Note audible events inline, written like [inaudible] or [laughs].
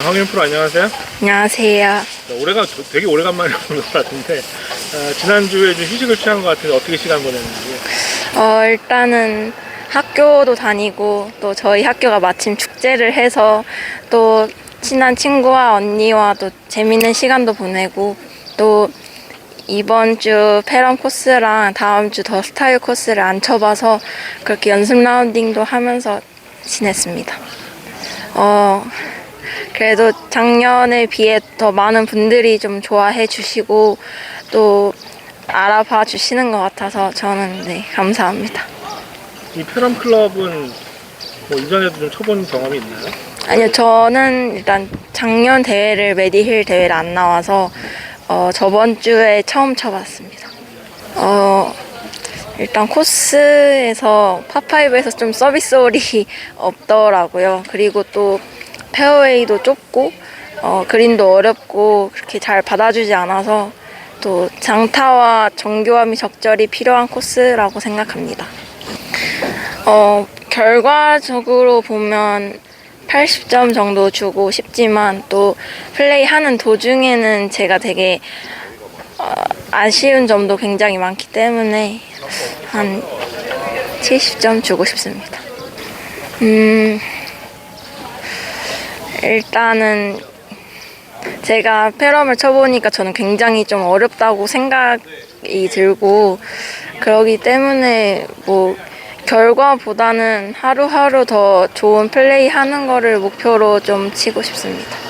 황윤 프로 안녕하세요. 안녕하세요. 네, 올해가 도- 되게 오래간만에 [laughs] 보는 것 같은데 어, 지난주에 좀 휴식을 취한 것 같은데 어떻게 시간 보냈는지 어, 일단은 학교도 다니고 또 저희 학교가 마침 축제를 해서 또 친한 친구와 언니와 또 재밌는 시간도 보내고 또 이번 주 패런 코스랑 다음 주 더 스타일 코스를 안 쳐봐서 그렇게 연습 라운딩도 하면서 지냈습니다. 어, 그래도 작년에 비해 더 많은 분들이 좀 좋아해 주시고 또 알아봐 주시는 것 같아서 저는 네, 감사합니다. 이 페럼 클럽은 뭐 이전에도 좀 쳐본 경험이 있나요? 아니요, 저는 일단 작년 대회를 메디힐 대회를 안 나와서 어, 저번 주에 처음 쳐봤습니다. 어, 일단 코스에서 파파이브에서 좀 서비스 홀이 [laughs] 없더라고요. 그리고 또 페어웨이도 좁고 어, 그린도 어렵고 그렇게 잘 받아주지 않아서 또 장타와 정교함이 적절히 필요한 코스라고 생각합니다. 어, 결과적으로 보면 80점 정도 주고 싶지만 또 플레이하는 도중에는 제가 되게 어, 아쉬운 점도 굉장히 많기 때문에 한 70점 주고 싶습니다. 음, 일단은 제가 페럼을 쳐보니까 저는 굉장히 좀 어렵다고 생각이 들고 그러기 때문에 뭐 결과보다는 하루하루 더 좋은 플레이 하는 거를 목표로 좀 치고 싶습니다.